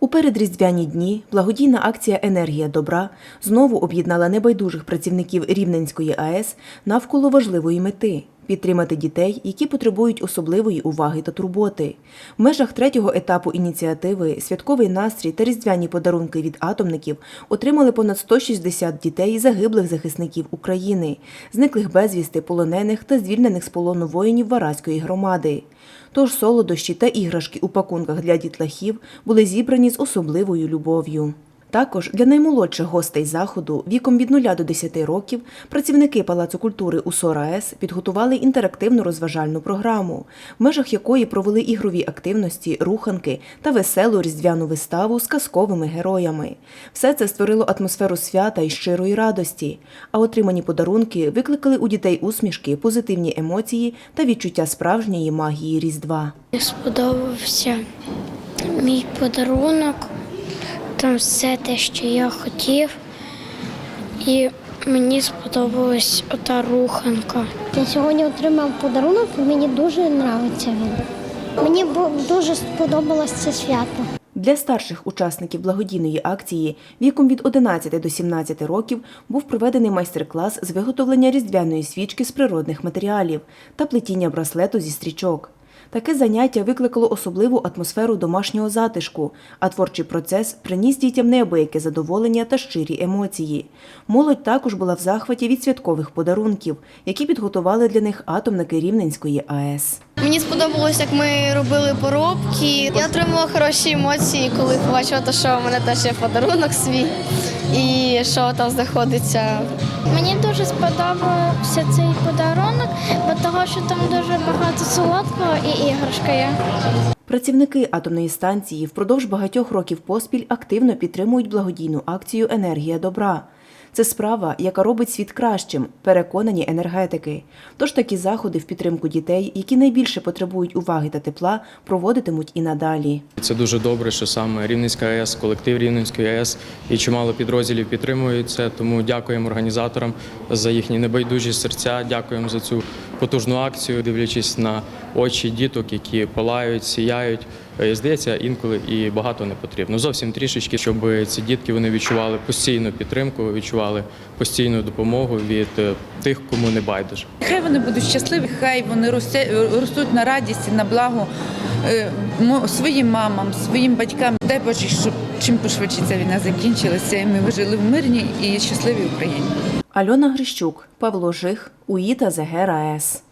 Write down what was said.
У передріздвяні дні благодійна акція Енергія добра знову об'єднала небайдужих працівників Рівненської АЕС навколо важливої мети підтримати дітей, які потребують особливої уваги та турботи. В межах третього етапу ініціативи святковий настрій та різдвяні подарунки від атомників отримали понад 160 дітей загиблих захисників України, зниклих безвісти, полонених та звільнених з полону воїнів Вараської громади. Тож солодощі та іграшки у пакунках для дітлахів були зібрані з особливою любов'ю. Також для наймолодших гостей заходу віком від 0 до 10 років працівники Палацу культури у СОРАЕС підготували інтерактивну розважальну програму, в межах якої провели ігрові активності, руханки та веселу різдвяну виставу з казковими героями. Все це створило атмосферу свята і щирої радості, а отримані подарунки викликали у дітей усмішки, позитивні емоції та відчуття справжньої магії Різдва. Сподобався мій подарунок, там все те, що я хотів. І мені сподобалась ота руханка. Я сьогодні отримав подарунок, і мені дуже подобається він. Мені дуже сподобалось це свято. Для старших учасників благодійної акції віком від 11 до 17 років був проведений майстер-клас з виготовлення різдвяної свічки з природних матеріалів та плетіння браслету зі стрічок. Таке заняття викликало особливу атмосферу домашнього затишку, а творчий процес приніс дітям неабияке задоволення та щирі емоції. Молодь також була в захваті від святкових подарунків, які підготували для них атомники Рівненської АЕС. Мені сподобалось, як ми робили поробки. Я отримала хороші емоції, коли побачила, що в мене теж є подарунок свій і що там знаходиться. Мені дуже сподобався цей подарунок, бо того, що там дуже багато солодкого і іграшка є. Працівники атомної станції впродовж багатьох років поспіль активно підтримують благодійну акцію Енергія добра. Це справа, яка робить світ кращим, переконані енергетики. Тож такі заходи в підтримку дітей, які найбільше потребують уваги та тепла, проводитимуть і надалі. Це дуже добре, що саме Рівненська АЕС, колектив Рівненської АЕС і чимало підрозділів підтримують це. Тому дякуємо організаторам за їхні небайдужі серця. Дякуємо за цю потужну акцію, дивлячись на очі діток, які палають, сіяють. Е, Здається, інколи і багато не потрібно. Зовсім трішечки, щоб ці дітки вони відчували постійну підтримку, відчували постійну допомогу від е, тих, кому не байдуже. Хай вони будуть щасливі, хай вони ростуть на радість і на благо е, своїм мамам, своїм батькам. Дай Боже, щоб чим пошвидше ця війна закінчилася, і ми жили в мирній і щасливій Україні. Альона Грищук, Павло Жих, УІТА ЗГР АЕС.